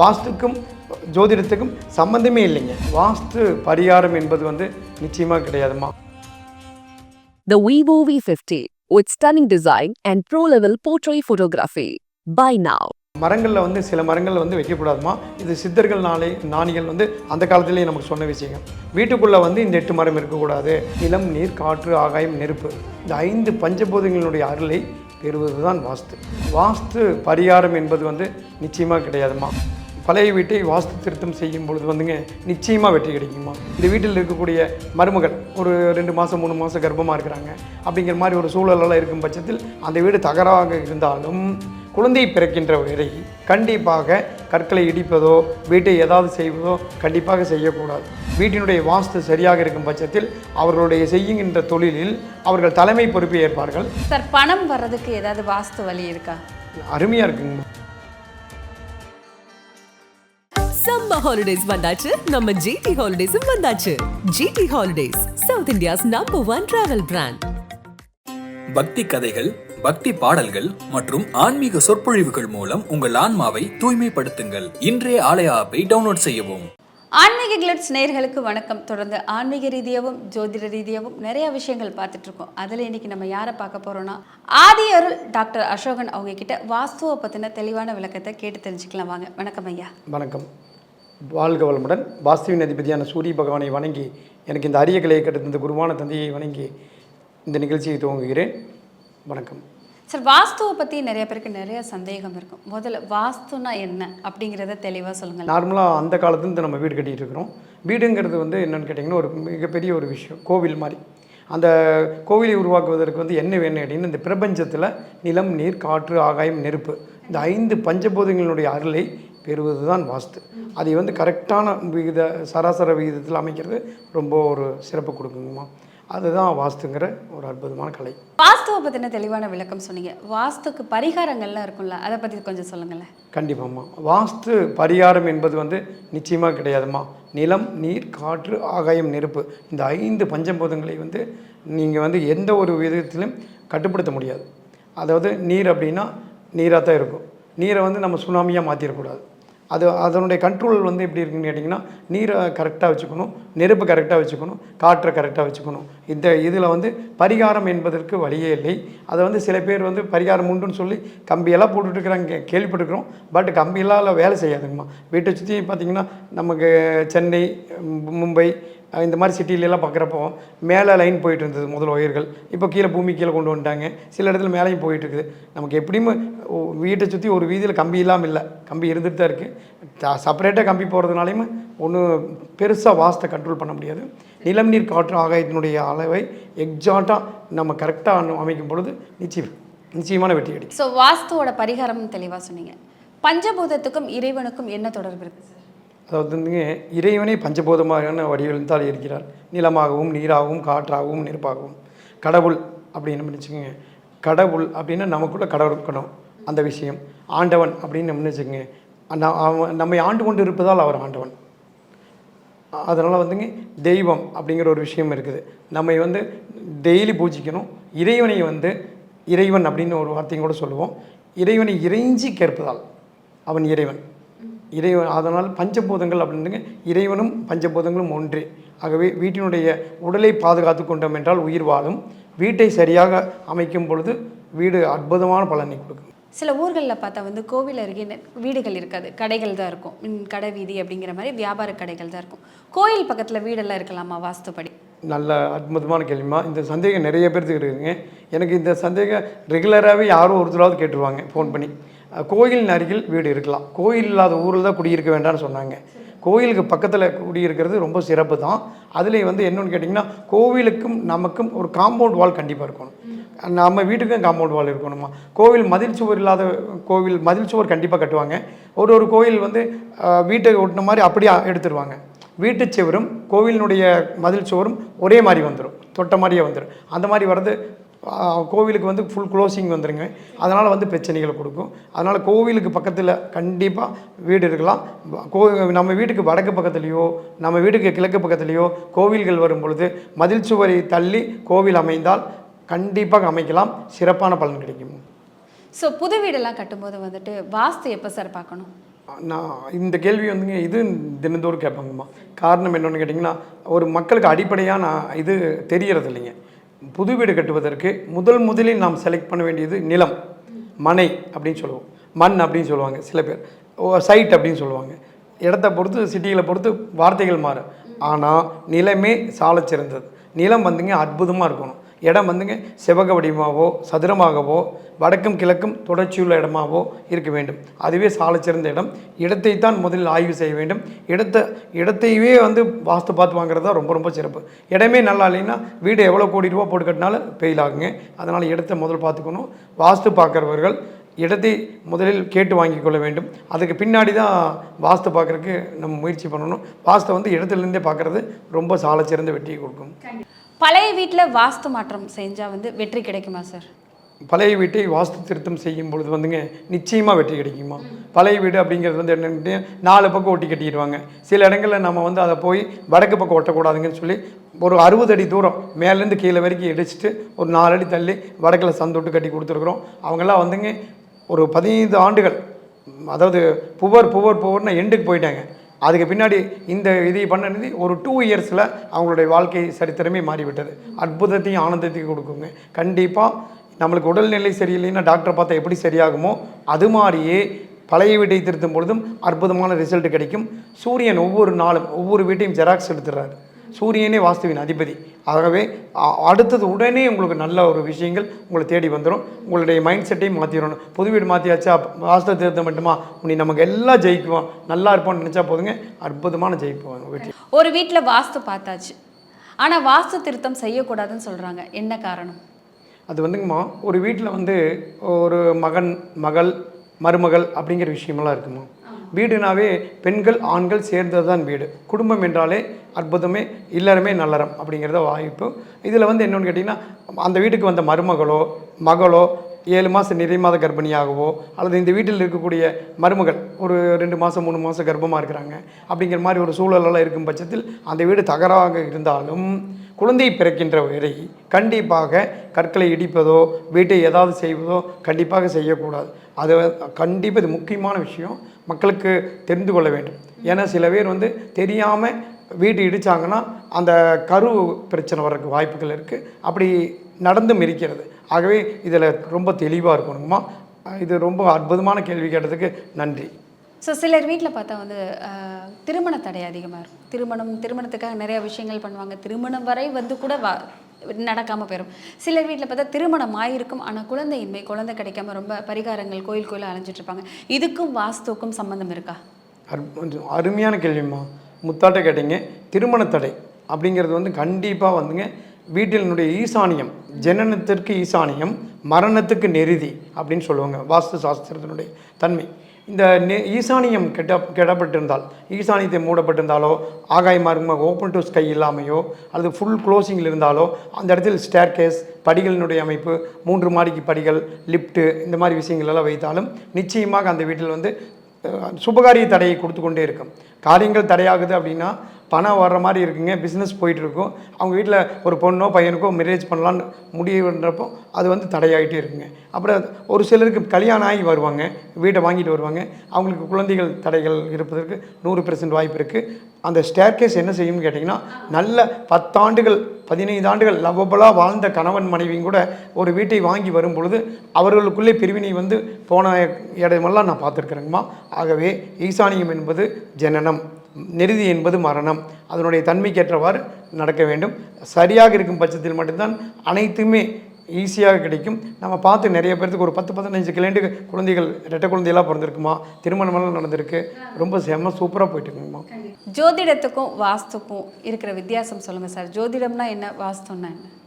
வாஸ்துக்கும் ஜோதிடத்துக்கும் சம்மந்தமே இல்லைங்க. வாஸ்து பரிகாரம் என்பது வந்து நிச்சயமாக கிடையாதுமா. The Vivo V50 with stunning design and pro-level portrait photography. Buy now. மரங்களில் வந்து சில மரங்கள் வந்து வைக்கக்கூடாதுமா. இது சித்தர்கள் நாளை நாணிகள் வந்து அந்த காலத்திலேயே நமக்கு சொன்ன விஷயங்கள் வீட்டுக்குள்ளே வந்து இந்த எட்டு மரம் இருக்கக்கூடாது. நிலம் நீர் காற்று ஆகாயம் நெருப்பு. இந்த ஐந்து பஞ்சபூதங்களுடைய அருளை பெறுவது தான் வாஸ்து. வாஸ்து பரிகாரம் என்பது வந்து நிச்சயமாக கிடையாதுமா. பழைய வீட்டை வாஸ்து திருத்தம் செய்யும் பொழுது வந்துங்க நிச்சயமாக வெற்றி கிடைக்குமா இந்த வீட்டில் இருக்கக்கூடிய மருமகள் ஒரு ரெண்டு மாதம் மூணு மாதம் கர்ப்பமாக இருக்கிறாங்க. அப்படிங்கிற மாதிரி ஒரு சூழலெல்லாம் இருக்கும் பட்சத்தில் அந்த வீடு தகராக இருந்தாலும் குழந்தை பிறக்கின்ற வரை கண்டிப்பாக கற்களை இடிப்பதோ வீட்டை ஏதாவது செய்வதோ கண்டிப்பாக செய்யக்கூடாது. வீட்டினுடைய வாஸ்து சரியாக இருக்கும் பட்சத்தில் அவர்களுடைய செய்கின்ற தொழிலில் அவர்கள் தலைமை பொறுப்பை ஏற்பார்கள். சார் பணம் வர்றதுக்கு ஏதாவது வாஸ்து வழி இருக்கா? அருமையாக இருக்குங்கம்மா. சம்மர் ஹாலிடேஸ் வந்தாச்சு. நம்ம ஜிடி ஹாலிடேஸும் வந்தாச்சு. GT holidays South India's number one travel brand பக்தி கதைகள் பக்தி பாடல்கள் மற்றும் ஆன்மீக சொற்பொழிவுகள் மூலம் உங்கள் ஆன்மாவை தூய்மைப்படுத்துங்கள். இன்றைய ஆலய ஆப்பை டவுன்லோட் செய்யவும். ஆன்மீக கிளட்ஸ் நேயர்களுக்கு வணக்கம். தொடர்ந்து ஆன்மீக ரீதியாகவும் ஜோதிட ரீதியாகவும் நிறைய விஷயங்கள் பார்த்துட்டு இருக்கோம். அதில் இன்னைக்கு நம்ம யாரை பார்க்க போறோம்னா ஆதி அருள் டாக்டர் அசோகன் அவங்க கிட்ட வாஸ்துவை பற்றின தெளிவான விளக்கத்தை கேட்டு தெரிஞ்சுக்கலாம். வாங்க வணக்கம் ஐயா. வணக்கம். வாழ்க வளமுடன். வாஸ்துவின் அதிபதியான சூரிய பகவானை வணங்கி எனக்கு இந்த அரிய கலையை கட்டுத்த குருவான தந்தையை வணங்கி இந்த நிகழ்ச்சியை துவங்குகிறேன். வணக்கம். சார் வாஸ்துவை பற்றி நிறைய பேருக்கு நிறைய சந்தேகம் இருக்கும். முதல்ல வாஸ்துனா என்ன அப்படிங்கிறத தெளிவாக சொல்லுங்கள் நார்மலாக அந்த காலத்துலேருந்து நம்ம வீடு கட்டிகிட்டு இருக்கிறோம். வீடுங்கிறது வந்து என்னென்னு கேட்டிங்கன்னா ஒரு மிகப்பெரிய ஒரு விஷயம். கோவில் மாதிரி. அந்த கோவிலை உருவாக்குவதற்கு வந்து என்ன வேணும் கேட்டிங்கன்னா இந்த பிரபஞ்சத்தில் நிலம் நீர் காற்று ஆகாயம் நெருப்பு. இந்த ஐந்து பஞ்சபூதங்களுடைய அருளை பெறுவது தான் வாஸ்து. அதை வந்து கரெக்டான விகித சராசர விகிதத்தில் அமைக்கிறது ரொம்ப ஒரு சிறப்பு கொடுக்குங்கம்மா. அதுதான் வாஸ்துங்கிற ஒரு அற்புதமான கலை. வாஸ்துவை பற்றின தெளிவான விளக்கம் சொன்னீங்க. வாஸ்துக்கு பரிகாரங்கள்லாம் இருக்கும்ல அதை பற்றி கொஞ்சம் சொல்லுங்களேன். கண்டிப்பாம்மா. வாஸ்து பரிகாரம் என்பது வந்து நிச்சயமாக கிடையாதும்மா. நிலம் நீர் காற்று ஆகாயம் நெருப்பு இந்த ஐந்து பஞ்சபூதங்களை வந்து நீங்கள் வந்து எந்த ஒரு விதத்திலும் கட்டுப்படுத்த முடியாது. அதாவது நீர் அப்படின்னா நீராக தான் இருக்கும். நீரை வந்து நம்ம சுனாமியாக மாற்றிடக்கூடாது அது அதனுடைய கண்ட்ரோல் வந்து எப்படி இருக்குன்னு கேட்டிங்கன்னா நீரை கரெக்டாக வச்சுக்கணும் நெருப்பு கரெக்டாக வச்சுக்கணும் காற்றை கரெக்டாக வச்சுக்கணும். இந்த இதில் வந்து பரிகாரம் என்பதற்கு வழியே இல்லை. அதை வந்து சில பேர் வந்து பரிகாரம் உண்டுன்னு சொல்லி கம்பியெல்லாம் போட்டுட்ருக்குறாங்க கேள்விப்பட்டிருக்கிறோம். பட் கம்பியெல்லாம் வேலை செய்யாதுங்கம்மா. வீட்டை சுற்றி பார்த்திங்கன்னா நமக்கு சென்னை மும்பை இந்த மாதிரி சிட்டிலெலாம் பார்க்குறப்போ மேலே லைன் போயிட்டு இருந்தது முதல் ஒயர்கள். இப்போ கீழே பூமி கீழே கொண்டு வந்துட்டாங்க. சில இடத்துல மேலேயும் போயிட்டு இருக்குது. நமக்கு எப்படியும் வீட்டை சுற்றி ஒரு வீதியில் கம்பி இல்லாமல் இல்லை. கம்பி இருந்துட்டு தான் இருக்குது செப்பரேட்டாக கம்பி போகிறதுனாலையும் ஒன்றும் பெருசாக வாஸ்தை கண்ட்ரோல் பண்ண முடியாது. நிலம் நீர் காற்று ஆகாயத்தினுடைய அளவை எக்ஸாக்டாக நம்ம கரெக்டாக அமைக்கும் பொழுது நிச்சயம் நிச்சயமான வெற்றி கிடைக்கும். ஸோ வாஸ்துவோட பரிகாரம் தெளிவாக சொன்னீங்க. பஞ்சபூதத்துக்கும் இறைவனுக்கும் என்ன தொடர்பு இருக்குது அதாவது வந்துங்க இறைவனே பஞ்சபூதமான வடிவில் இருக்கிறார். நிலமாகவும் நீராகவும் காற்றாகவும் நெருப்பாகவும். கடவுள் அப்படின்னு நம்ம நினச்சிக்கோங்க. கடவுள் அப்படின்னா நமக்குள்ள கடவுள் இருக்கணும். அந்த விஷயம். ஆண்டவன் அப்படின்னு நம்ம நினச்சிக்கோங்க. அவன் நம்மை ஆண்டு கொண்டு இருப்பதால் அவர் ஆண்டவன். அதனால் வந்துங்க தெய்வம் அப்படிங்கிற ஒரு விஷயம் இருக்குது. நம்ம வந்து டெய்லி பூஜிக்கணும். இறைவனை வந்து இறைவன் அப்படின்னு ஒரு வார்த்தையும் கூட சொல்லுவோம். இறைவனை இறைஞ்சி கேட்பதால் அவன் இறைவன். இறைவன் அதனால் பஞ்சபூதங்கள் அப்படின்னுங்க. இறைவனும் பஞ்சபூதங்களும் ஒன்றே. ஆகவே வீட்டினுடைய உடலை பாதுகாத்து கொண்டோம் என்றால் உயிர் வாழும். வீட்டை சரியாக அமைக்கும் பொழுது வீடு அற்புதமான பலனை கொடுக்கும். சில ஊர்களில் பார்த்தா வந்து கோவில் அருகே வீடுகள் இருக்காது. கடைகள் தான் இருக்கும். கடை வீதி அப்படிங்கிற மாதிரி வியாபார கடைகள் தான் இருக்கும். கோயில் பக்கத்தில் வீடெல்லாம் இருக்கலாமா? வாஸ்துப்படி. நல்ல அற்புதமான கேள்விமா இந்த சந்தேகம் நிறைய பேர்த்துக்கு இருக்குங்க. எனக்கு இந்த சந்தேகம் ரெகுலராகவே யாரோ ஒருத்தராவது கேட்டுருவாங்க ஃபோன் பண்ணி. கோயிலின் அருகில் வீடு இருக்கலாம். கோயில் இல்லாத ஊரில் தான் குடியிருக்க வேண்டாம்னு சொன்னாங்க. கோயிலுக்கு பக்கத்தில் குடியிருக்கிறது ரொம்ப சிறப்பு தான். அதுலேயே வந்து என்னென்னு கேட்டிங்கன்னா கோவிலுக்கும் நமக்கும் ஒரு காம்பவுண்ட் வால் கண்டிப்பாக இருக்கணும். நம்ம வீட்டுக்கும் காம்பவுண்ட் வால் இருக்கணுமா? கோவில் மதில் சுவர் இல்லாத கோவில் மதில் சுவர் கண்டிப்பாக கட்டுவாங்க. ஒரு ஒரு கோயில் வந்து வீட்டை ஒட்டின மாதிரி அப்படியே எடுத்துருவாங்க. வீட்டு சுவரும் கோவிலினுடைய மதில் சுவரும் ஒரே மாதிரி வந்துடும் தொட்ட மாதிரியே வந்துடும் அந்த மாதிரி வர்றது கோவிலுக்கு வந்து ஃபுல் க்ளோசிங் வந்துருங்க. அதனால் வந்து பிரச்சனைகளை கொடுக்கும். அதனால் கோவிலுக்கு பக்கத்தில் கண்டிப்பாக வீடு இருக்கலாம். கோ நம்ம வீட்டுக்கு வடக்கு பக்கத்துலேயோ நம்ம வீட்டுக்கு கிழக்கு பக்கத்துலேயோ கோவில்கள் வரும் பொழுது மதில் சுவரை தள்ளி கோவில் அமைந்தால் கண்டிப்பாக அமைக்கலாம். சிறப்பான பலன் கிடைக்கும். ஸோ புது வீடெல்லாம் கட்டும்போது வந்துட்டு வாஸ்து எப்போ சார் பார்க்கணும்? நான் இந்த கேள்வி வந்துங்க இது தினந்தோறும் கேட்பாங்கம்மா. காரணம் என்னென்னு கேட்டிங்கன்னா ஒரு மக்களுக்கு அடிப்படையாக நான் இது தெரியறது இல்லைங்க புது வீடு கட்டுவதற்கு முதல் முதலில் நாம் செலக்ட் பண்ண வேண்டியது நிலம். மனை அப்படின்னு சொல்லுவோம். மண் அப்படின்னு சொல்லுவாங்க சில பேர். சைட் அப்படின்னு சொல்லுவாங்க. இடத்த பொறுத்து சிட்டிகளை பொறுத்து வார்த்தைகள் மாறும். ஆனால் நிலமே சாலச்சிறந்தது நிலம் வந்துங்க அற்புதமாக இருக்கணும். இடம் வந்துங்க செவ்வக வடிவமாகவோ சதுரமாகவோ வடக்கும் கிழக்கும் தொடர்ச்சியுள்ள இடமாவோ இருக்க வேண்டும். அதுவே சாலச்சிறந்த இடம். இடத்தை தான் முதலில் ஆய்வு செய்ய வேண்டும். இடத்தை இடத்தையே வந்து வாஸ்து பார்த்து வாங்குறது தான் ரொம்ப ரொம்ப சிறப்பு. இடமே நல்லா இல்லைன்னா வீடு எவ்வளோ கோடி ரூபா போட்டு கட்டினாலும் ஃபெயில் ஆகுங்க. அதனால் இடத்தை முதல் பார்த்துக்கணும். வாஸ்து பார்க்குறவர்கள் இடத்தை முதலில் கேட்டு வாங்கி கொள்ள வேண்டும். அதுக்கு பின்னாடி தான் வாஸ்து பார்க்குறதுக்கு நம்ம முயற்சி பண்ணணும். வாஸ்தை வந்து இடத்துலேருந்தே பார்க்குறது ரொம்ப சாலச்சிறந்த வெற்றியை கொடுக்கும். பழைய வீட்டில் வாஸ்து மாற்றம் செஞ்சால் வந்து வெற்றி கிடைக்குமா சார் பழைய வீட்டை வாஸ்து திருத்தம் செய்யும் பொழுது வந்துங்க நிச்சயமாக வெற்றி கிடைக்குமா? பழைய வீடு அப்படிங்கிறது வந்து என்னென்னு நாலு பக்கம் ஒட்டி கட்டிடுவாங்க. சில இடங்களில் நம்ம வந்து அதை போய் வடக்கு பக்கம் ஒட்டக்கூடாதுங்கன்னு சொல்லி ஒரு அறுபது அடி தூரம் மேலேருந்து கீழே வரைக்கும் இடிச்சிட்டு ஒரு நாலு அடி தள்ளி வடக்கில் சந்தோட்டு கட்டி கொடுத்துருக்குறோம். அவங்கெல்லாம் வந்துங்க ஒரு பதினைந்து ஆண்டுகள் அதாவது புவர் புவர் புவர்னு எண்டுக்கு போயிட்டாங்க. அதுக்கு பின்னாடி இந்த இதை பண்ணது ஒரு டூ இயர்ஸில் அவங்களுடைய வாழ்க்கை சரித்திரமே மாறிவிட்டது. அற்புதத்தையும் ஆனந்தத்தையும் கொடுக்குங்க. கண்டிப்பாக நம்மளுக்கு உடல்நிலை சரியில்லைன்னா டாக்டரை பார்த்தா எப்படி சரியாகுமோ அது மாதிரியே பழைய வீட்டை திருத்தும் பொழுதும் அற்புதமான ரிசல்ட் கிடைக்கும். சூரியன் ஒவ்வொரு நாளும் ஒவ்வொரு வீட்டையும் ஜெராக்ஸ் எடுத்துடுறாரு. சூரியனே வாஸ்துவின் அதிபதி. ஆகவே அடுத்தது உடனே உங்களுக்கு நல்ல ஒரு விஷயங்கள் உங்களை தேடி வந்துடும் உங்களுடைய மைண்ட் செட்டையும் மாற்றிடணும் புது வீடு மாற்றியாச்சா வாஸ்து திருத்தம் மட்டுமா? நீ நமக்கு எல்லாம் ஜெயிக்குவோம் நல்லா இருப்போம்னு நினச்சா போதுங்க. அற்புதமான ஜெயிப்போம் வீட்டில். ஒரு வீட்டில் வாஸ்து பார்த்தாச்சு. ஆனால் வாஸ்து திருத்தம் செய்யக்கூடாதுன்னு சொல்கிறாங்க என்ன காரணம்? அது வந்துங்கம்மா ஒரு வீட்டில் வந்து ஒரு மகன் மகள் மருமகள் அப்படிங்கிற விஷயமெல்லாம் இருக்குமா? வீடுனாவே பெண்கள் ஆண்கள் சேர்ந்தது தான் வீடு. குடும்பம் என்றாலே அற்புதமே இல்லறமே நல்லறம் அப்படிங்கிறத வாய்ப்பு. இதில் வந்து என்னென்னு கேட்டிங்கன்னா அந்த வீட்டுக்கு வந்த மருமகளோ மகளோ ஏழு மாதம் நிறை மாத கர்ப்பிணியாகவோ அல்லது இந்த வீட்டில் இருக்கக்கூடிய மருமகள் ஒரு ரெண்டு மாதம் மூணு மாதம் கர்ப்பமாக இருக்கிறாங்க அப்படிங்கிற மாதிரி ஒரு சூழலெல்லாம் இருக்கும் பட்சத்தில் அந்த வீடு தகராக இருந்தாலும் குழந்தை பிறக்கின்ற வரை கண்டிப்பாக கற்களை இடிப்பதோ வீட்டை ஏதாவது செய்வதோ கண்டிப்பாக செய்யக்கூடாது. அது கண்டிப்பாக இது முக்கியமான விஷயம். மக்களுக்கு தெரிந்து கொள்ள வேண்டும். ஏன்னா சில பேர் வந்து தெரியாமல் வீடு இடித்தாங்கன்னா அந்த கரு பிரச்சனை வர்றதுக்கு வாய்ப்புகள் இருக்குது அப்படி நடந்தும் இருக்கிறது. ஆகவே இதில் ரொம்ப தெளிவாக இருக்கணுமா? இது ரொம்ப அற்புதமான கேள்வி கேட்டதுக்கு நன்றி. ஸோ சிலர் வீட்டில் பார்த்தா வந்து திருமண தடை அதிகமாக இருக்கும் திருமணம் திருமணத்துக்காக நிறைய விஷயங்கள் பண்ணுவாங்க. திருமணம் வரை வந்து கூட வா நடக்காமல் போயிடும் சிலர் வீட்டில் பார்த்தா திருமணம் ஆயிருக்கும் ஆனால் குழந்தையின்மை குழந்தை கிடைக்காம ரொம்ப பரிகாரங்கள் கோயில் கோயில் அலைஞ்சிட்டு இருப்பாங்க இதுக்கும் வாஸ்துக்கும் சம்மந்தம் இருக்கா? அரு அருமையான கேள்விம்மா. முத்தாட்ட கேட்டீங்க. திருமண தடை அப்படிங்கிறது வந்து கண்டிப்பாக வந்துங்க வீட்டினுடைய ஈசானியம் ஜனனத்திற்கு ஈசானியம் மரணத்துக்கு நெருதி அப்படின்னு சொல்லுவாங்க. வாஸ்து சாஸ்திரத்தினுடைய தன்மை. இந்த ஈசானியம் கெட்ட கெடப்பட்டிருந்தால் ஈசானியத்தை மூடப்பட்டிருந்தாலோ ஆகாய மார்க்கமாக ஓப்பன் டு ஸ்கை இல்லாமையோ அல்லது ஃபுல் க்ளோசிங்கில் இருந்தாலோ அந்த இடத்தில் ஸ்டேர் கேஸ் படிகளினுடைய அமைப்பு மூன்று மாடிக்கு படிகள் லிஃப்ட்டு இந்த மாதிரி விஷயங்கள் எல்லாம் வைத்தாலும் நிச்சயமாக அந்த வீட்டில் வந்து சுபகாரிய தடையை கொடுத்து கொண்டே இருக்கும். காரியங்கள் தடையாகுது அப்படின்னா பணம் வர்ற மாதிரி இருக்குங்க பிஸ்னஸ் போயிட்டுருக்கும். அவங்க வீட்டில் ஒரு பொண்ணோ பையனுக்கோ மேரேஜ் பண்ணலான்னு முடிவுன்றப்போ அது வந்து தடையாகிட்டே இருக்குங்க. அப்புறம் ஒரு சிலருக்கு கல்யாணம் ஆகி வருவாங்க வீட்டை வாங்கிட்டு வருவாங்க. அவங்களுக்கு குழந்தைகள் தடைகள் இருப்பதற்கு நூறு பெர்சன்ட் வாய்ப்பு இருக்குது அந்த ஸ்டேர்கேஸ் என்ன செய்யும்னு கேட்டிங்கன்னா நல்ல பத்தாண்டுகள் பதினைந்து ஆண்டுகள் லவ்வபலாக வாழ்ந்த கணவன் மனைவியும் கூட ஒரு வீட்டை வாங்கி வரும் பொழுது அவர்களுக்குள்ளே பிரிவினை வந்து போன இடமெல்லாம் நான் பார்த்துருக்குறேங்கம்மா. ஆகவே ஈசானியம் என்பது ஜனனம். நெருதி என்பது மரணம். அதனுடைய தன்மைக்கேற்றவாறு நடக்க வேண்டும். சரியாக இருக்கும் பட்சத்தில் மட்டும்தான் அனைத்துமே ஈஸியாக கிடைக்கும். நம்ம பார்த்து நிறைய பேர்த்துக்கு ஒரு பத்து பதினஞ்சு கிளைண்டு குழந்தைகள் ரெட்டை குழந்தையெல்லாம் பிறந்திருக்குமா? திருமணமெல்லாம் நடந்திருக்கு. ரொம்ப செம்ம சூப்பராக போயிட்டு ஜோதிடத்துக்கும் வாஸ்துக்கும் இருக்கிற வித்தியாசம் சொல்லுங்கள் சார். ஜோதிடம்னா என்ன? வாஸ்துன்னா என்ன?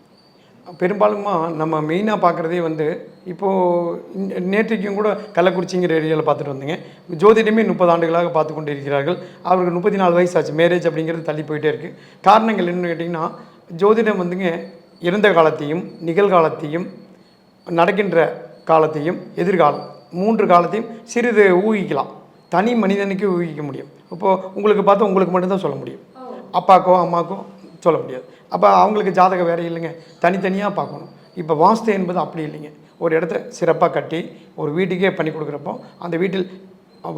பெரும்பாலுமா நம்ம மெயினாக பார்க்குறதே வந்து இப்போது நேற்றைக்கும் கூட கள்ளக்குறிச்சிங்கிற ஏரியாவில் பார்த்துட்டு வந்தீங்க. ஜோதிடமே முப்பது ஆண்டுகளாக பார்த்து கொண்டு இருக்கிறார்கள். அவருக்கு முப்பத்தி நாலு வயசு ஆச்சு மேரேஜ் அப்படிங்கிறது தள்ளி போயிட்டே இருக்குது காரணங்கள் என்னன்னு கேட்டிங்கன்னா ஜோதிடம் வந்துங்க இறந்த காலத்தையும் நிகழ்காலத்தையும் நடக்கின்ற காலத்தையும் எதிர்காலம் மூன்று காலத்தையும் சிறிது ஊகிக்கலாம். தனி மனிதனுக்கு ஊகிக்க முடியும். இப்போது உங்களுக்கு பார்த்தா உங்களுக்கு மட்டும்தான் சொல்ல முடியும். அப்பாக்கோ அம்மாக்கோ சொல்ல முடியாது. அப்போ அவங்களுக்கு ஜாதகம் வேறு இல்லைங்க. தனித்தனியாக பார்க்கணும். இப்போ வாஸ்து என்பது அப்படி இல்லைங்க. ஒரு இடத்த சிறப்பாக கட்டி ஒரு வீட்டுக்கே பண்ணி கொடுக்குறப்போ அந்த வீட்டில்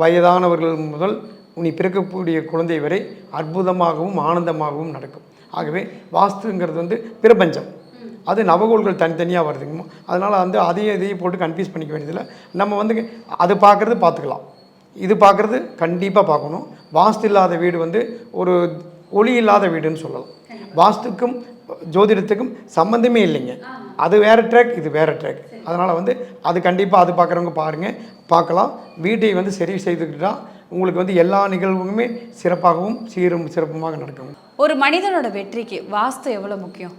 வயதானவர்கள் முதல் நீ பிறக்கக்கூடிய குழந்தை வரை அற்புதமாகவும் ஆனந்தமாகவும் நடக்கும். ஆகவே வாஸ்துங்கிறது வந்து பிரபஞ்சம். அது நவகோள்கள் தனித்தனியாக வருதுங்க அதனால் வந்து அதையும் இதையும் போட்டு கன்ஃபியூஸ் பண்ணிக்க வேண்டியதில்லை. நம்ம வந்து அது பார்க்குறது பார்த்துக்கலாம். இது பார்க்குறது கண்டிப்பாக பார்க்கணும். வாஸ்து இல்லாத வீடு வந்து ஒரு ஒளி இல்லாத வீடுன்னு சொல்லலாம். வாஸ்துக்கும் ஜோதிடத்துக்கும் சம்மந்தமே இல்லைங்க. அது வேறு ட்ராக் இது வேறு ட்ராக் அதனால் வந்து அது கண்டிப்பாக அது பார்க்குறவங்க பாருங்கள் பார்க்கலாம் வீட்டை வந்து சரி செய்துக்கிட்டா உங்களுக்கு வந்து எல்லா நிகழ்வுமே சிறப்பாகவும் சீரும் சிறப்புமாக நடக்கும். ஒரு மனிதனோட வெற்றிக்கு வாஸ்து எவ்வளோ முக்கியம்?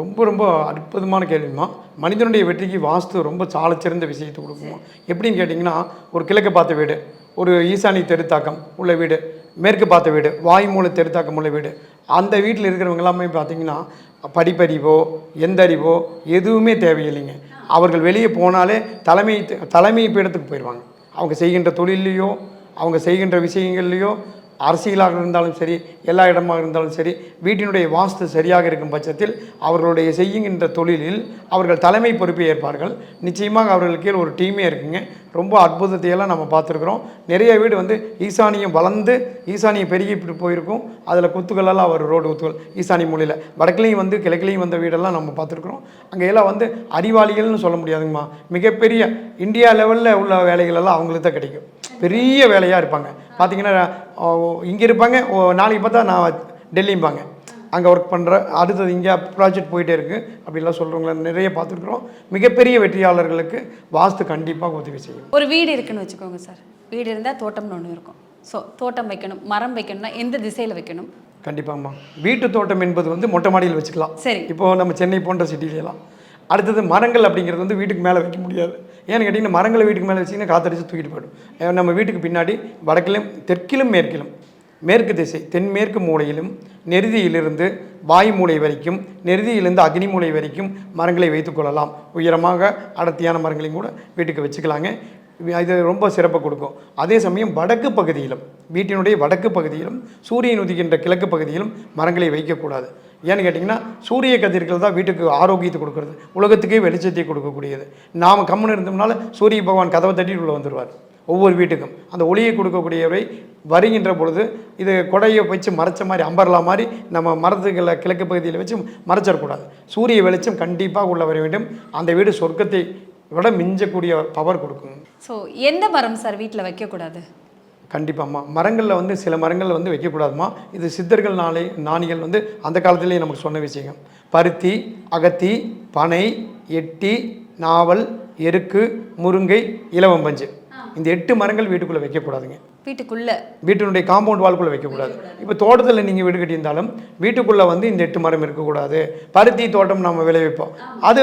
ரொம்ப ரொம்ப அற்புதமான கேள்விமா மனிதனுடைய வெற்றிக்கு வாஸ்து ரொம்ப சாலச்சிறந்த விஷயத்தை கொடுக்குமா? எப்படின்னு கேட்டிங்கன்னா ஒரு கிழக்கு பார்த்த வீடு ஒரு ஈசானி தெருத்தாக்கம் உள்ள வீடு மேற்கு பார்த்த வீடு வாய்மூல தெருத்தாக்கம் உள்ள வீடு. அந்த வீட்டில் இருக்கிறவங்க எல்லாமே பார்த்தீங்கன்னா படிப்பறிவோ எந்த அறிவோ எதுவுமே தேவையில்லைங்க. அவர்கள் வெளியே போனாலே தலைமை தலைமை பீடத்துக்கு போயிடுவாங்க. அவங்க செய்கின்ற தொழில்லையோ அவங்க செய்கின்ற விஷயங்கள்லையோ அரசியலாக இருந்தாலும் சரி எல்லா இடமாக இருந்தாலும் சரி வீட்டினுடைய வாஸ்து சரியாக இருக்கும் பட்சத்தில் அவர்களுடைய செய்யுகின்ற தொழிலில் அவர்கள் தலைமை பொறுப்பை ஏற்பார்கள். நிச்சயமாக அவர்கள் கீழ் ஒரு டீமே இருக்குங்க. ரொம்ப அற்புதத்தையெல்லாம் நம்ம பார்த்துருக்குறோம். நிறைய வீடு வந்து ஈசானியம் வளர்ந்து ஈசானியம் பெருகி போயிருக்கும். அதில் குத்துகளெல்லாம் அவர் ரோடு குத்துகள் ஈசானி மூலையில். வடக்குலேயும் வந்து கிழக்குலேயும் வந்த வீடெல்லாம் நம்ம பார்த்துருக்குறோம். அங்கே எல்லாம் வந்து அறிவாளிகள்னு சொல்ல முடியாதுங்கம்மா. மிகப்பெரிய இந்தியா லெவலில் உள்ள வேலைகளெல்லாம் அவங்களுக்கு தான் கிடைக்கும். பெரிய வேலையாக இருப்பாங்க. பார்த்தீங்கன்னா இங்கே இருப்பாங்க ஓ, நாளைக்கு பார்த்தா நான் டெல்லிம்பாங்க. அங்கே ஒர்க் பண்ணுற அடுத்தது இங்கே ப்ராஜெக்ட் போயிட்டே இருக்குது அப்படிலாம் சொல்கிறவங்கள நிறைய பார்த்துருக்குறோம். மிகப்பெரிய வெற்றியாளர்களுக்கு வாஸ்து கண்டிப்பாக உதவி செய்யும். ஒரு வீடு இருக்குன்னு வச்சுக்கோங்க சார். வீடு இருந்தால் தோட்டம்னு ஒன்று இருக்கும். ஸோ தோட்டம் வைக்கணும் மரம் வைக்கணும்னா எந்த திசையில் வைக்கணும்? கண்டிப்பாம்மா. வீட்டு தோட்டம் என்பது வந்து மொட்டை மாடியில் வச்சுக்கலாம். சரி. இப்போது நம்ம சென்னை போன்ற சிட்டிலலாம். அடுத்தது மரங்கள் அப்படிங்கிறது வந்து வீட்டுக்கு மேலே வைக்க முடியாது. ஏன்னு கேட்டிங்கன்னா மரங்களை வீட்டுக்கு மேலே வச்சிங்கன்னா காற்றடிச்சு தூக்கிட்டு போயிடும். நம்ம வீட்டுக்கு பின்னாடி வடக்கிலும் தெற்கிலும் மேற்கிலும் மேற்கு திசை தென்மேற்கு மூலையிலும் நெருதியிலிருந்து வாய் மூலை வரைக்கும் நெருதியிலிருந்து அக்னி மூலை வரைக்கும் மரங்களை வைத்துக்கொள்ளலாம் உயரமாக அடர்த்தியான மரங்களையும் கூட வீட்டுக்கு வச்சுக்கலாங்க. இது ரொம்ப சிறப்பை கொடுக்கும். அதே சமயம் வடக்கு பகுதியிலும் வீட்டினுடைய வடக்கு பகுதியிலும் சூரியன் உதிக்கின்ற கிழக்கு பகுதியிலும் மரங்களை வைக்கக்கூடாது. ஏன்னு கேட்டிங்கன்னா சூரிய கதிர்கள் தான் வீட்டுக்கு ஆரோக்கியத்தை கொடுக்குறது. உலகத்துக்கே வெளிச்சத்தை கொடுக்கக்கூடியது. நாம் கம்முன்னு இருந்தோம்னால சூரிய பகவான் கதவை தட்டி உள்ள வந்துடுவார் ஒவ்வொரு வீட்டுக்கும். அந்த ஒளியை கொடுக்கக்கூடியவரை வருகின்ற பொழுது இது கொடையை வச்சு மறைச்ச மாதிரி அம்பர்லா மாதிரி நம்ம மரத்துக்களை கிழக்கு பகுதியில் வச்சு மறைச்சிடக்கூடாது. சூரிய வெளிச்சம் கண்டிப்பாக உள்ள வர வேண்டும். அந்த வீடு சொர்க்கத்தை விட மிஞ்சக்கூடிய பவர் கொடுக்கும். ஸோ எந்த மரம் சார் வீட்டில் வைக்கக்கூடாது? கண்டிப்பாம்மா மரங்களில் வந்து சில மரங்கள் வந்து வைக்கக்கூடாதுமா. இது சித்தர்கள் நாளை நாணிகள் வந்து அந்த காலத்திலேயே நமக்கு சொன்ன விஷயம். பருத்தி அகத்தி பனை எட்டி நாவல் எருக்கு முருங்கை இலவம்பஞ்சு இந்த எட்டு மரங்கள் வீட்டுக்குள்ளே வைக்கக்கூடாதுங்க. வீட்டுக்குள்ள? வீட்டினுடைய காம்பவுண்ட் வால்குள்ளே வைக்கக்கூடாது. இப்போ தோட்டத்தில் நீங்கள் வீடு கட்டியிருந்தாலும் வீட்டுக்குள்ளே வந்து இந்த எட்டு மரம் இருக்கக்கூடாது. பருத்தி தோட்டம் நம்ம விளைவிப்போம். அது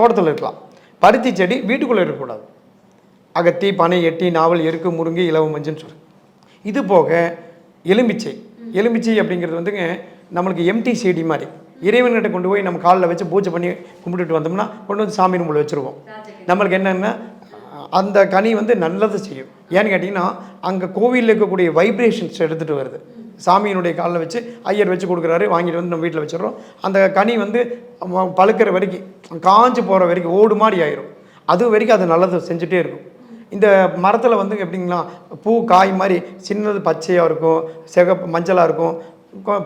தோட்டத்தில் இருக்கலாம். பருத்தி செடி வீட்டுக்குள்ளே இருக்கக்கூடாது. அகத்தி பனை எட்டி நாவல் எருக்கு முருங்கை இலவ மஞ்சள்னு சொல்லு இது போக எலும்பிச்சை எலும்பிச்சை அப்படிங்கிறது வந்துங்க நம்மளுக்கு எம்டி செடி மாதிரி. இறைவன்கிட்ட கொண்டு போய் நம்ம காலில் வச்சு பூஜை பண்ணி கும்பிட்டுட்டு வந்தோம்னா கொண்டு வந்து சாமி ரூமில் வச்சுருவோம். நம்மளுக்கு என்னென்னா அந்த கனி வந்து நல்லது செய்யும். ஏன்னு கேட்டிங்கன்னா அங்கே கோவிலில் இருக்கக்கூடிய வைப்ரேஷன்ஸ் எடுத்துகிட்டு வருது. சாமியினுடைய காலில் வச்சு ஐயர் வச்சு கொடுக்குறாரு வாங்கிட்டு வந்து நம்ம வீட்டில் வச்சிடுறோம். அந்த கனி வந்து பழுக்கிற வரைக்கும் காஞ்சு போகிற வரைக்கும் ஓடு மாடி ஆயிரும். அது வரைக்கும் அது நல்லது செஞ்சுட்டே இருக்கும். இந்த மரத்தில் வந்து எப்படிங்களா பூ காய் மாதிரி சின்னது பச்சையாக இருக்கும் சிகப்பு மஞ்சளாக இருக்கும்.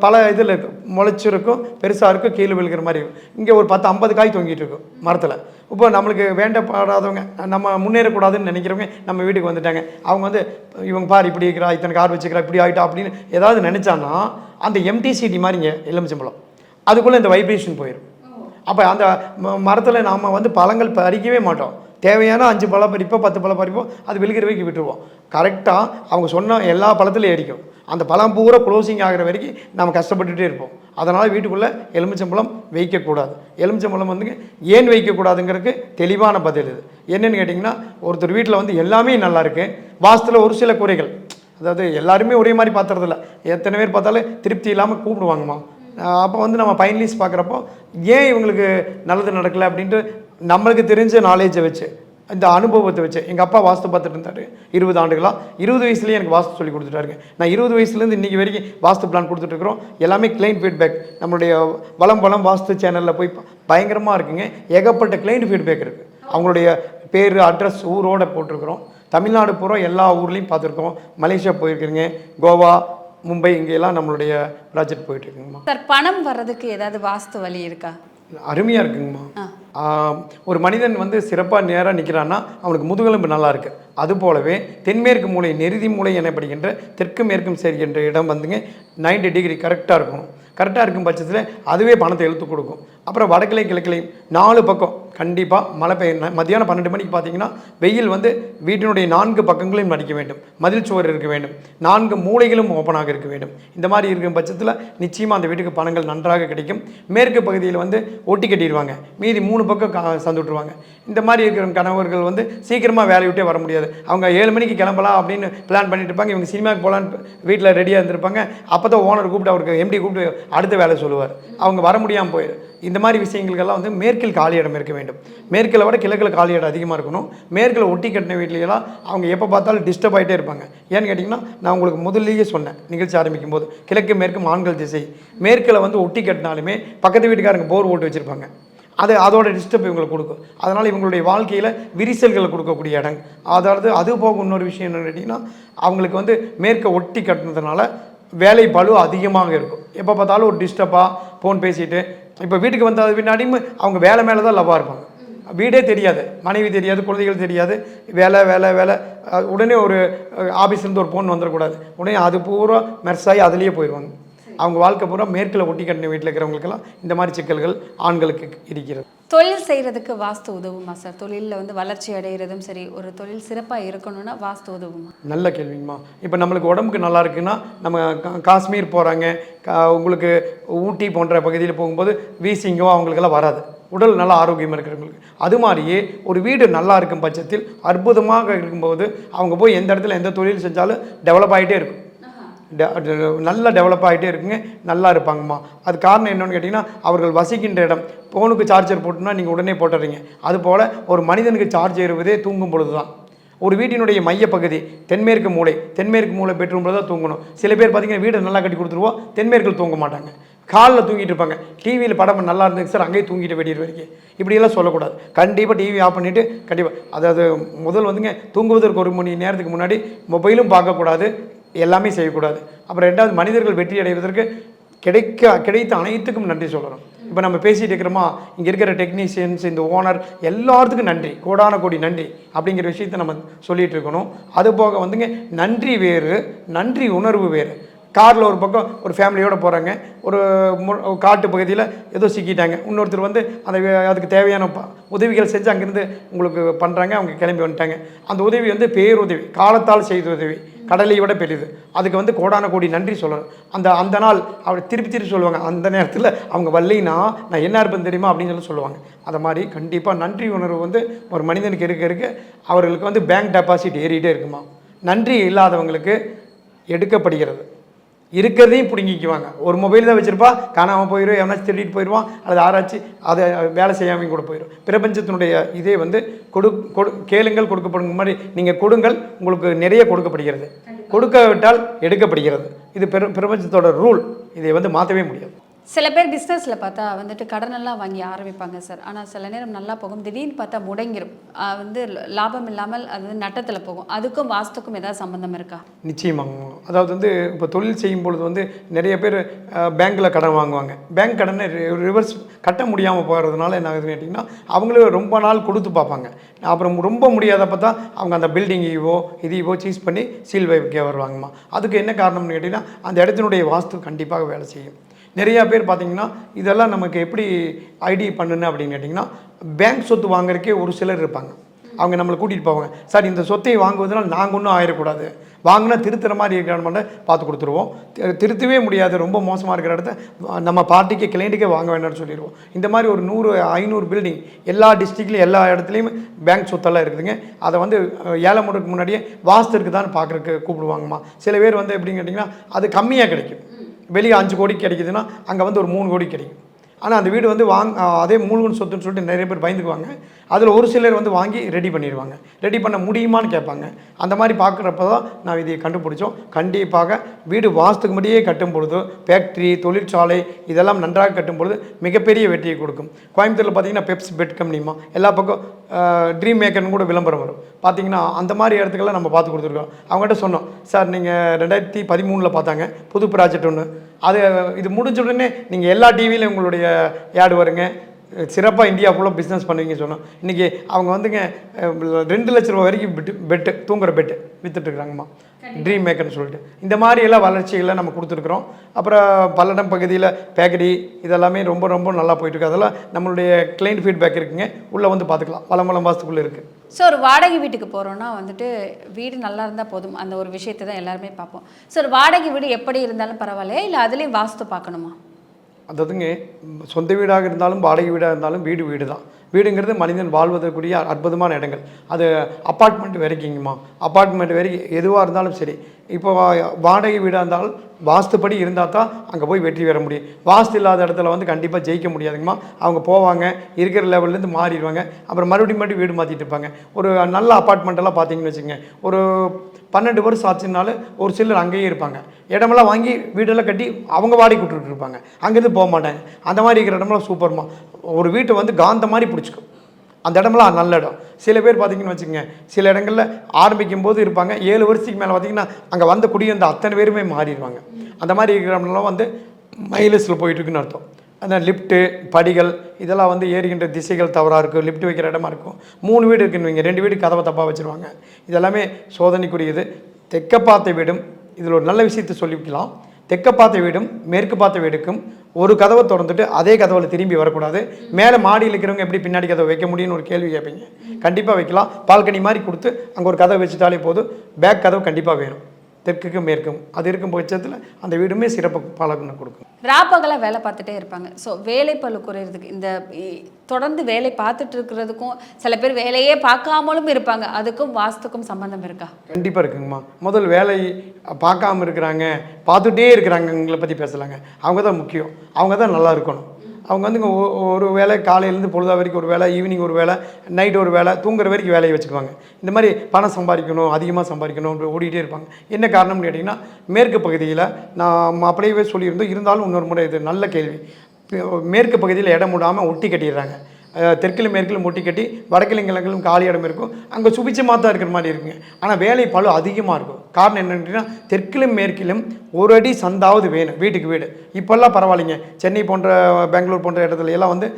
பல இதில் இருக்கும் முளைச்சிருக்கும் பெருசாக இருக்கும் கீழே விழுகிற மாதிரி இருக்கும் இங்கே ஒரு பத்து ஐம்பது காய் தொங்கிட்டு இருக்கும் மரத்தில். இப்போ நம்மளுக்கு வேண்டப்படாதவங்க நம்ம முன்னேறக்கூடாதுன்னு நினைக்கிறவங்க நம்ம வீட்டுக்கு வந்துட்டாங்க. அவங்க வந்து இவங்க பார் இப்படி இருக்கிறா இத்தனை கார் வச்சுக்கிறா இப்படி ஆகிட்டா அப்படின்னு ஏதாவது நினச்சான்னா அந்த எம்டிசிடி மாதிரிங்க எலுமிச்சம்பழம். அதுக்குள்ளே இந்த வைப்ரேஷன் போயிடும் அப்போ அந்த மரத்தில் நாம் வந்து பழங்கள் பறிக்கவே மாட்டோம். தேவையான அஞ்சு பழம் பறிப்போம் பத்து பழம் பறிப்போம் அது விழுகிற வரைக்கும் விட்டுருவோம். கரெக்டாக அவங்க சொன்ன எல்லா பழத்துலையும் அடிக்கும். அந்த பழம் பூரா க்ளோசிங் ஆகிற வரைக்கும் நம்ம கஷ்டப்பட்டுகிட்டே இருப்போம். அதனால் வீட்டுக்குள்ளே எலுமிச்சம்பழம் வைக்கக்கூடாது. எலுமிச்சம்பழம் வந்துங்க ஏன் வைக்கக்கூடாதுங்கிறதுக்கு தெளிவான பதில் இது. என்னென்னு கேட்டிங்கன்னா ஒருத்தர் வீட்டில் வந்து எல்லாமே நல்லா வாசத்தில் ஒரு சில குறைகள். அதாவது எல்லாருமே ஒரே மாதிரி பார்த்துறதில்ல எத்தனை பேர் பார்த்தாலும் திருப்தி இல்லாமல் கூப்பிடுவாங்கம்மா. அப்போ வந்து நம்ம பயன்லீஸ் பார்க்குறப்போ ஏன் இவங்களுக்கு நல்லது நடக்கலை? அப்படின்ட்டு நம்மளுக்கு தெரிஞ்ச நாலேஜை வச்சு இந்த அனுபவத்தை வச்சு எங்கள் அப்பா வாஸ்து பார்த்துட்டு இருந்தார். இருபது ஆண்டுகளாக இருபது வயசுலேயே எனக்கு வாஸ்து சொல்லி கொடுத்துட்டாருங்க நான் இருபது வயசுலேருந்து இன்றைக்கி வரைக்கும் வாஸ்து பிளான் கொடுத்துட்ருக்குறோம் எல்லாமே கிளைண்ட் ஃபீட்பேக் நம்மளுடைய வளம் வளம் வாஸ்து சேனலில் போய் பயங்கரமாக இருக்குங்க. ஏகப்பட்ட கிளைண்ட் ஃபீட்பேக் இருக்குது அவங்களுடைய பேர் அட்ரஸ் ஊரோட போட்டிருக்கிறோம். தமிழ்நாடு பூரா எல்லா ஊர்லேயும் பார்த்துருக்கோம். மலேசியா போயிருக்கிறீங்க கோவா மும்பை இங்கெல்லாம் நம்மளுடைய ப்ராஜெக்ட் போயிட்டுருக்குங்கம்மா சார் பணம் வர்றதுக்கு ஏதாவது வாஸ்து வழி இருக்கா? அருமையாக இருக்குங்கம்மா. ஒரு மனிதன் வந்து சிறப்பாக நேராக நிற்கிறான்னா அவனுக்கு முதுகெலும்பு நல்லா இருக்கு. அது போலவே தென்மேற்கு மூலை நெருதி மூலை எனப்படுகின்ற தெற்கு மேற்கும் சேர்கின்ற இடம் வந்துங்க 90 டிகிரி கரெக்டாக இருக்கணும். கரெக்டாக இருக்கும் பட்சத்தில் அதுவே பணத்தை இழுத்து கொடுக்கும். அப்புறம் வடக்கிளை கிழக்கிளையும் நாலு பக்கம் கண்டிப்பாக மழை பெய்ய மத்தியானம் பன்னெண்டு மணிக்கு பார்த்தீங்கன்னா வெயில் வந்து வீட்டினுடைய நான்கு பக்கங்களையும் மடிக்க வேண்டும். மதில் சுவர் இருக்க வேண்டும். நான்கு மூலைகளும் ஓப்பனாக இருக்க வேண்டும். இந்த மாதிரி இருக்கும் பட்சத்தில் நிச்சயமாக அந்த வீட்டுக்கு பணங்கள் நன்றாக கிடைக்கும். மேற்கு பகுதியில் வந்து ஒட்டி கட்டிடுவாங்க மீதி மூணு பக்கம் சந்துட்டுருவாங்க சந்து இந்த மாதிரி இருக்கிற கணவர்கள் வந்து சீக்கிரமாக வேலையை விட்டே வர முடியாது. அவங்க ஏழு மணிக்கு கிளம்பலாம் அப்படின்னு பிளான் பண்ணிட்டு இருப்பாங்க. இவங்க சினிமாக்கு போகலான்னு வீட்டில் ரெடியாக இருந்திருப்பாங்க. அப்போ தான் ஓனர் கூப்பிட்டு அவருக்கு எம்டி கூப்பிட்டு அடுத்த வேலை சொல்லுவார். அவங்க வர முடியாமல் போயிடும் இந்த மாதிரி விஷயங்களுக்கெல்லாம் வந்து மேற்கில் காலி இடம் இருக்க வேண்டும். மேற்கில் விட கிழக்கில் காலி இடம் அதிகமாக இருக்கணும். மேற்கில் ஒட்டி கட்டின வீட்லையெல்லாம் அவங்க எப்போ பார்த்தாலும் டிஸ்டர்ப் ஆகிட்டே இருப்பாங்க. ஏன்னு கேட்டிங்கன்னா நான் உங்களுக்கு முதல்லையே சொன்னேன் நிகழ்ச்சி ஆரம்பிக்கும் போது கிழக்கு மேற்கு ஆண்கள் திசை. மேற்கில் வந்து ஒட்டி கட்டினாலுமே பக்கத்து வீட்டுக்காரங்க போர் ஓட்டு வச்சுருப்பாங்க. அது அதோட டிஸ்டர்ப் இவங்களுக்கு கொடுக்கும். அதனால் இவங்களுடைய வாழ்க்கையில் விரிசல்களை கொடுக்கக்கூடிய இடம். அதாவது அது போக இன்னொரு விஷயம் என்னன்னு கேட்டிங்கன்னா அவங்களுக்கு வந்து மேற்க ஒட்டி கட்டினதுனால வேலை பலு அதிகமாக இருக்கும். எப்போ பார்த்தாலும் ஒரு டிஸ்டர்பாக ஃபோன் பேசிட்டு இப்போ வீட்டுக்கு வந்தது பின்னாடியும் அவங்க வேலை மேலே தான் லவ்வாக இருப்பாங்க. வீடே தெரியாது மனைவி தெரியாது குழந்தைகள் தெரியாது. வேலை வேலை வேலை. உடனே ஒரு ஆஃபீஸ்லேருந்து ஒரு ஃபோன் வந்துடக்கூடாது. உடனே அது பூரா மெர்ஸாகி அதுலேயே போயிடுவாங்க. அவங்க வாழ்க்கை பூரா மேற்கில் ஒட்டி கட்டின வீட்டில் இருக்கிறவங்களுக்கெல்லாம் இந்த மாதிரி சிக்கல்கள் ஆண்களுக்கு இருக்கிறது. தொழில் செய்கிறதுக்கு வாஸ்து உதவுமா சார் தொழிலில் வந்து வளர்ச்சி அடைகிறதும் சரி ஒரு தொழில் சிறப்பாக இருக்கணும்னா வாஸ்து உதவுமா? நல்ல கேள்விங்கம்மா. இப்போ நம்மளுக்கு உடம்புக்கு நல்லா இருக்குன்னா நம்ம காஷ்மீர் போகிறாங்க உங்களுக்கு ஊட்டி போன்ற பகுதியில் போகும்போது வீசிங்கோ அவங்களுக்கெல்லாம் வராது. உடல் நல்லா ஆரோக்கியமாக இருக்கிறவங்களுக்கு. அது மாதிரியே ஒரு வீடு நல்லா இருக்கும் பட்சத்தில் அற்புதமாக இருக்கும்போது அவங்க போய் எந்த இடத்துல எந்த தொழில் செஞ்சாலும் டெவலப் ஆகிட்டே இருக்கும். நல்லா டெவலப் ஆகிட்டே இருக்குங்க. நல்லா இருப்பாங்கம்மா. அது காரணம் என்னென்னு கேட்டிங்கன்னா அவர்கள் வசிக்கின்ற இடம் ஃபோனுக்கு சார்ஜர் போட்டோம்னா நீங்கள் உடனே போட்டுறீங்க. அதுபோல் ஒரு மனிதனுக்கு சார்ஜ் ஏறுவதே தூங்கும் பொழுது தான் ஒரு வீட்டினுடைய மையப்பகுதி தென்மேற்கு மூளை தென்மேற்கு மூலை பெட்ரூமில் தான் தூங்கணும். சில பேர் பார்த்தீங்கன்னா வீடு நல்லா கட்டி கொடுத்துருவோம் தென்மேற்கில் தூங்க மாட்டாங்க. காலில் தூங்கிட்டு இருப்பாங்க. டிவியில் படம் நல்லா இருந்துச்சு சார் அங்கேயே தூங்கிட்டு வெளியே வரைக்கும் இப்படியெல்லாம் சொல்லக்கூடாது. கண்டிப்பாக டிவி ஆஃப் பண்ணிவிட்டு கண்டிப்பாக அதாவது முதல் வந்துங்க தூங்குவதற்கு ஒரு மணி நேரத்துக்கு முன்னாடி மொபைலும் பார்க்கக்கூடாது. எல்லாமே செய்யக்கூடாது. அப்புறம் ரெண்டாவது மனிதர்கள் வெற்றி அடைவதற்கு கிடைக்க கிடைத்த அனைத்துக்கும் நன்றி சொல்லணும். இப்போ நம்ம பேசிகிட்டு இருக்கிறோமா இங்கே இருக்கிற டெக்னீஷியன்ஸ் இந்த ஓனர் எல்லாத்துக்கும் நன்றி கோடான கோடி நன்றி அப்படிங்கிற விஷயத்தை நம்ம சொல்லிகிட்டு இருக்கணும். அது போக வந்துங்க நன்றி வேறு நன்றி உணர்வு வேறு. காரில் ஒரு பக்கம் ஒரு ஃபேமிலியோடு போகிறாங்க ஒரு மு- காட்டு பகுதியில் ஏதோ சிக்கிட்டாங்க. இன்னொருத்தர் வந்து அந்த அதுக்கு தேவையான ப- உதவிகள் செஞ்சு அங்கேருந்து உங்களுக்கு பண்ணுறாங்க அவங்க கிளம்பி வந்துட்டாங்க. அந்த உதவி வந்து பேருதவி காலத்தால் செய்த உதவி. கடலை விட பெரியது. அதுக்கு வந்து கோடான கோடி நன்றி சொல்லணும். அந்த அந்த நாள் அவர் திருப்பி திருப்பி சொல்லுவாங்க. அந்த நேரத்தில் அவங்க வரலைன்னா நான் என்ன இருப்பேன் தெரியுமா அப்படின்னு சொல்லி சொல்லுவாங்க. அதை மாதிரி கண்டிப்பாக நன்றி உணர்வு வந்து ஒரு மனிதனுக்கு இருக்க இருக்க அவர்களுக்கு வந்து பேங்க் டெபாசிட் ஏறிட்டே இருக்குமா. நன்றி இல்லாதவங்களுக்கு எடுக்கப்படுகிறது. இருக்கிறதையும் பிடுங்கிக்குவாங்க. ஒரு மொபைல் தான் வச்சுருப்பா காணாமல் போயிடும் எவனாச்சும் திருடிட்டு போயிடுவான் அல்லது ஆராய்ச்சி அதை வேலை செய்யாமல் கூட போயிடும் பிரபஞ்சத்தினுடைய இதே வந்து கொடு கொடு கேளுங்கள் கொடுக்கப்படும். மாதிரி நீங்கள் கொடுங்கள் உங்களுக்கு நிறைய கொடுக்கப்படுகிறது. கொடுக்காவிட்டால் எடுக்கப்படுகிறது. இது பிர பிரபஞ்சத்தோட ரூல் இதை வந்து மாற்றவே முடியாது. சில பேர் பிஸ்னஸில் பார்த்தா வந்துட்டு கடனெல்லாம் வாங்கி ஆரம்பிப்பாங்க சார் ஆனால் சில நேரம் நல்லா போகும். திடீர்னு பார்த்தா முடங்கிடும் வந்து லாபம் இல்லாமல் அது வந்து நட்டத்தில் போகும். அதுக்கும் வாஸ்துக்கும் ஏதாவது சம்மந்தம் இருக்கா? நிச்சயமாக அதாவது வந்து இப்போ தொழில் செய்யும் பொழுது வந்து நிறைய பேர் பேங்க்கில் கடன் வாங்குவாங்க. பேங்க் கடனை ரிவர்ஸ் கட்ட முடியாமல் போகிறதுனால என்ன ஆகுதுன்னு கேட்டிங்கன்னா அவங்களும் ரொம்ப நாள் கொடுத்து பார்ப்பாங்க. அப்புறம் ரொம்ப முடியாத தான் அவங்க அந்த பில்டிங்கையோ இதையோ சீஸ் பண்ணி சீல் வைக்க வருவாங்கம்மா. அதுக்கு என்ன காரணம்னு கேட்டிங்கன்னா அந்த இடத்தினுடைய வாஸ்து கண்டிப்பாக வேலை செய்யும். நிறையா பேர் பார்த்தீங்கன்னா இதெல்லாம் நமக்கு எப்படி ஐடி பண்ணுன்னு அப்படின்னு கேட்டிங்கன்னா பேங்க் சொத்து வாங்குறதுக்கே ஒரு சிலர் இருப்பாங்க. அவங்க நம்மளை கூட்டிகிட்டு போவாங்க. சார் இந்த சொத்தை வாங்குவதனால் நாங்கள் ஒன்றும் ஆயிடக்கூடாது. வாங்கினா திருத்துற மாதிரி இருக்கிற பார்த்து கொடுத்துருவோம். திருத்தவே முடியாது. ரொம்ப மோசமாக இருக்கிற இடத்த நம்ம பார்ட்டிக்கு கிளைண்ட்டுக்கே வாங்க வேண்டாம்னு சொல்லிடுவோம். இந்த மாதிரி ஒரு நூறு ஐநூறு பில்டிங் எல்லா டிஸ்ட்ரிக்ட்லையும் எல்லா இடத்துலையும் பேங்க் சொத்தெல்லாம் இருக்குதுங்க. அதை வந்து ஏழை முறைக்கு முன்னாடியே வாஸ்து இருக்குதான்னு பார்க்குறக்கு கூப்பிடுவாங்கம்மா. சில பேர் வந்து எப்படின்னு கேட்டிங்கன்னா அது கம்மியாக கிடைக்கும். வெளியே அஞ்சு கோடி கிடைக்குதுன்னா அங்கே வந்து ஒரு மூணு கோடி கிடைக்கும். ஆனால் அந்த வீடு வந்து வாங் அதே மூழ்குன்னு சொத்துன்னு சொல்லிட்டு நிறைய பேர் பயந்துக்குவாங்க. அதில் ஒரு சிலர் வந்து வாங்கி ரெடி பண்ணிடுவாங்க. ரெடி பண்ண முடியுமான்னு கேட்பாங்க. அந்த மாதிரி பார்க்குறப்ப தான் நான் இதை கண்டுபிடிச்சோம். கண்டிப்பாக வீடு வாஸ்துக்கு முடியே கட்டும் பொழுது ஃபேக்ட்ரி தொழிற்சாலை இதெல்லாம் நன்றாக கட்டும் பொழுது மிகப்பெரிய வெற்றியை கொடுக்கும். கோயம்புத்தூரில் பார்த்தீங்கன்னா பெப்ஸ் பெட் கம்பெனிமா எல்லா பக்கம் ட்ரீம் மேக்கர்னு கூட விளம்பரம் வரும். பார்த்தீங்கன்னா அந்த மாதிரி இடத்துக்கெல்லாம் நம்ம பார்த்து கொடுத்துருக்கோம். அவங்ககிட்ட சொன்னோம் சார் நீங்கள் ரெண்டாயிரத்தி பதிமூணில் பார்த்தாங்க புது ப்ராஜெக்ட் ஒன்று அது இது முடிஞ்ச உடனே நீங்கள் எல்லா டிவிலையும் உங்களுடைய ஆடு வருங்க. சிறப்பாக இந்தியா ஃபுல்லாக பிஸ்னஸ் பண்ணுவீங்க சொன்னோம். இன்றைக்கி அவங்க வந்துங்க ரெண்டு லட்ச ரூபா வரைக்கும் பெட்டு பெட்டு தூங்குற பெட்டு விற்றுட்ருக்குறாங்கம்மா ட்ரீம் மேக்கர்னு சொல்லிட்டு. இந்த மாதிரி எல்லாம் வளர்ச்சிகளை நம்ம கொடுத்துருக்குறோம். அப்புறம் பல்லடம் பகுதியில் பேக்கரி இதெல்லாமே ரொம்ப ரொம்ப நல்லா போயிட்டுருக்கு. அதெல்லாம் நம்மளுடைய கிளைண்ட் ஃபீட்பேக் இருக்குங்க. உள்ளே வந்து பார்த்துக்கலாம் வளம் வளம் வாசத்துக்குள்ளே இருக்குது ஸோ ஒரு வாடகை வீட்டுக்கு போகிறோன்னா வந்துட்டு வீடு நல்லா இருந்தால் போதும். அந்த ஒரு விஷயத்தை தான் எல்லாருமே பார்ப்போம். ஸோ ஒரு வாடகை வீடு எப்படி இருந்தாலும் பரவாயில்லையா? இல்லை அதுலேயும் வாஸ்து பார்க்கணுமா? அதாவதுங்க சொந்த வீடாக இருந்தாலும் வாடகை வீடாக இருந்தாலும் வீடு வீடு தான் வீடுங்கிறது மனிதன் வாழ்வதற்குரிய அற்புதமான இடங்கள். அது அப்பார்ட்மெண்ட் வரைக்குங்கம்மா. அப்பார்ட்மெண்ட் வரைக்கும் எதுவாக இருந்தாலும் சரி. இப்போ வாடகை வீடாக இருந்தாலும் வாஸ்துப்படி இருந்தால் தான் அங்கே போய் வெற்றி பெற முடியும். வாஸ்து இல்லாத இடத்துல வந்து கண்டிப்பாக ஜெயிக்க முடியாதுங்கம்மா. அவங்க போவாங்க இருக்கிற லெவல்லேருந்து மாறிடுவாங்க. அப்புறம் மறுபடியும் மறுபடியும் வீடு மாற்றிட்டு இருப்பாங்க. ஒரு நல்ல அப்பார்ட்மெண்ட்டெல்லாம் பார்த்தீங்கன்னு வச்சுங்க ஒரு பன்னெண்டு வருஷம் ஆச்சுனாலும் ஒரு சிலர் அங்கேயே இருப்பாங்க. இடமெல்லாம் வாங்கி வீடெல்லாம் கட்டி அவங்க வாடகை விட்டுட்டு இருப்பாங்க. அங்கேருந்து போக மாட்டாங்க. அந்த மாதிரி இருக்கிற இடமெல்லாம் சூப்பர்மா ஒரு வீட்டை வந்து காந்த மாதிரி பிடிச்சிக்கும். அந்த இடமெல்லாம் நல்ல இடம். சில பேர் பார்த்தீங்கன்னு வச்சுக்கோங்க சில இடங்களில் ஆரம்பிக்கும் போது இருப்பாங்க ஏழு வருஷத்துக்கு மேலே பார்த்தீங்கன்னா அங்கே வந்த குடியிருந்த அத்தனை பேருமே மாறிடுவாங்க. அந்த மாதிரி இருக்கிறவங்களாம் வந்து மைலஸில் போயிட்டுருக்குன்னு அர்த்தம். அந்த லிஃப்ட்டு படிகள் இதெல்லாம் வந்து ஏறுகின்ற திசைகள் தவறாக இருக்கும் லிஃப்ட் வைக்கிற இடமா இருக்கும். மூணு வீடு இருக்குன்னு வைங்க ரெண்டு வீடு கதவை தப்பாக வச்சுருவாங்க. இதெல்லாமே சோதனைக்குரியது. தெற்க பார்த்த வீடும் இதில் ஒரு நல்ல விஷயத்தை சொல்லிக்கலாம். தெற்க பார்த்த வீடும் மேற்கு பார்த்த வீடுக்கும் ஒரு கதவை திறந்துட்டு அதே கதவில் திரும்பி வரக்கூடாது. மேலே மாடியில் இருக்கிறவங்க எப்படி பின்னாடி கதவை வைக்க முடியும்னு ஒரு கேள்வி கேட்பீங்க. கண்டிப்பாக வைக்கலாம். பால்கனி மாதிரி கொடுத்து அங்கே ஒரு கதவை வச்சுட்டாலே போதும். பேக் கதவு கண்டிப்பாக வேணும். தெற்குக்கும் மேற்கும். அது இருக்கும் பட்சத்தில் அந்த வீடுமே சிறப்பு பலனை கொடுக்கும். ராப்பகலாக வேலை பார்த்துட்டே இருப்பாங்க. ஸோ வேலை பளு குறையிறதுக்கு இந்த தொடர்ந்து வேலை பார்த்துட்டு இருக்கிறதுக்கும் சில பேர் வேலையே பார்க்காமலும் இருப்பாங்க. அதுக்கும் வாஸ்துக்கும் சம்பந்தம் இருக்கா? கண்டிப்பாக இருக்குங்கம்மா. முதல் வேலை பார்க்காம இருக்கிறாங்க பார்த்துட்டே இருக்கிறாங்கங்களை பற்றி பேசலாங்க. அவங்க தான் முக்கியம். அவங்க தான் நல்லா இருக்கணும். அவங்க வந்து ஒ- ஒரு வேலை காலையிலேருந்து பொழுதா வரைக்கும் ஒரு வேலை ஈவினிங் ஒரு வேலை நைட் ஒரு வேலை தூங்குற வரைக்கும் வேலையை வச்சுக்குவாங்க. இந்த மாதிரி பணம் சம்பாதிக்கணும் அதிகமாக சம்பாதிக்கணும் ஓடிக்கிட்டே இருப்பாங்க. என்ன காரணம்னு கேட்டிங்கன்னா மேற்கு பகுதியில் நான் அப்படியே சொல்லியிருந்தோம். இருந்தாலும் இன்னொரு முறை இது நல்ல கேள்வி. மேற்கு பகுதியில் இடம் விடாமல் ஒட்டி கட்டிடுறாங்க. தெற்கிலும் மேற்கிலும் ஒட்டி கட்டி வடக்கிலும் கிழக்கிலும் காலி இடம் இருக்கும். அங்கே சுபிச்சமாக தான் இருக்கிற மாதிரி இருக்குங்க. ஆனால் வேலை பழு அதிகமாக இருக்கும். காரணம் என்னென்னா தெற்கிலும் மேற்கிலும் ஒரு அடி சந்தாவது வேணும் வீட்டுக்கு வீடு. இப்போல்லாம் பரவாயில்லைங்க. சென்னை போன்ற பெங்களூர் போன்ற இடத்துல எல்லாம் வந்து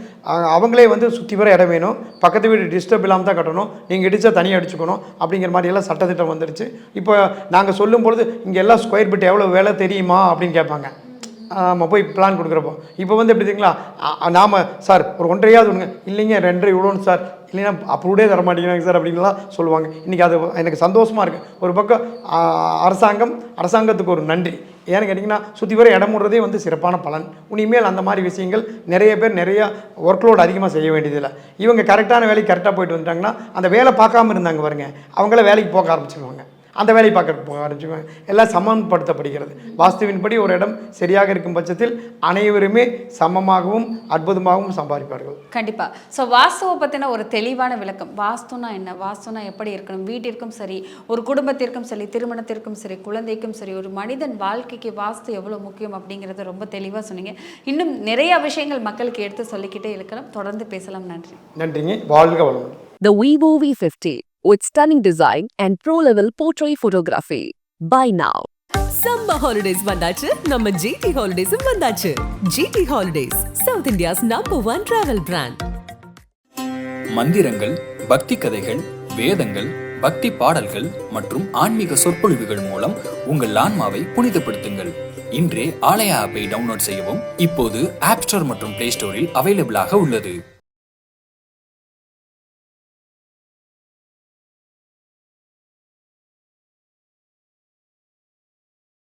அவங்களே வந்து சுற்றி வர இடம் வேணும். பக்கத்து வீடு டிஸ்டர்ப் இல்லாமல் தான் கட்டணும். நீங்கள் இடித்தா தனியாக அடிச்சுக்கணும் அப்படிங்கிற மாதிரி எல்லாம் சட்டத்திட்டம் வந்துடுச்சு இப்போ நாங்கள் சொல்லும் பொழுது இங்கே எல்லாம் ஸ்கொயர் ஃபீட் எவ்வளோ வேலை தெரியுமா அப்படின்னு கேட்பாங்க. நம்ம போய் பிளான் கொடுக்குறப்போ. இப்போ வந்து எப்படி தெரியுங்களா? நாம் சார் ஒரு ஒன்றையாவது ஒன்றுங்க இல்லைங்க ரெண்டரை விடணும் சார். இல்லைன்னா அப்ரூவ்டே தர மாட்டேங்கிறாங்க சார் அப்படின்லாம் சொல்லுவாங்க. இன்றைக்கி அது எனக்கு சந்தோஷமாக இருக்குது ஒரு பக்கம் அரசாங்கம் அரசாங்கத்துக்கு ஒரு நன்றி. ஏன்னு கேட்டிங்கன்னா சுற்றி வர இடம் விடுறதே வந்து சிறப்பான பலன். இனிமேல் அந்த மாதிரி விஷயங்கள் நிறைய பேர் நிறைய ஒர்க்லோடு அதிகமாக செய்ய வேண்டியதில்லை. இவங்க கரெக்டான வேலைக்கு கரெக்டாக போயிட்டு வந்துட்டாங்கன்னா அந்த வேலை பார்க்காம இருந்தாங்க பாருங்க. அவங்கள வேலைக்கு போக ஆரம்பிச்சிருவாங்க. அந்த வேலையை பார்க்க போக ஆரம்பிச்சுக்குவாங்க எல்லாம் சமன்படுத்தப்படுகிறது. வாஸ்துவின்படி ஒரு இடம் சரியாக இருக்கும் பட்சத்தில் அனைவருமே சமமாகவும் அற்புதமாகவும் சம்பாதிப்பார்கள். கண்டிப்பா. ஸோ வாஸ்துவை பற்றின ஒரு தெளிவான விளக்கம். வாஸ்துனா என்ன? வாஸ்துனா எப்படி இருக்கணும்? வீட்டிற்கும் சரி ஒரு குடும்பத்திற்கும் சரி திருமணத்திற்கும் சரி குழந்தைக்கும் சரி ஒரு மனிதன் வாழ்க்கைக்கு வாஸ்து எவ்வளோ முக்கியம் அப்படிங்கிறத ரொம்ப தெளிவாக சொன்னீங்க. இன்னும் நிறைய விஷயங்கள் மக்களுக்கு எடுத்து சொல்லிக்கிட்டே இருக்கலாம். தொடர்ந்து பேசலாம். நன்றி. நன்றிங்க. வாழ்க வளமுடன். The Vivo V50 with stunning design and pro-level portrait photography. Buy now. Summer holidays வந்தாச்சு. நம்ம ஜிடி ஹாலிடேஸும் வந்தாச்சு. GT holidays South India's number one travel brand மந்திரங்கள் பக்தி கதைகள் வேதங்கள் பக்தி பாடல்கள் மற்றும் ஆன்மீக சொற்பொழிவுகள் மூலம் உங்கள் ஆன்மாவை புனிதப்படுத்துங்கள். இன்றே ஆலயா ஆப்பை டவுன்லோட் செய்யவும். இப்போது ஆப் ஸ்டோர் மற்றும் பிளே ஸ்டோரில் அவைலபிளாக உள்ளது.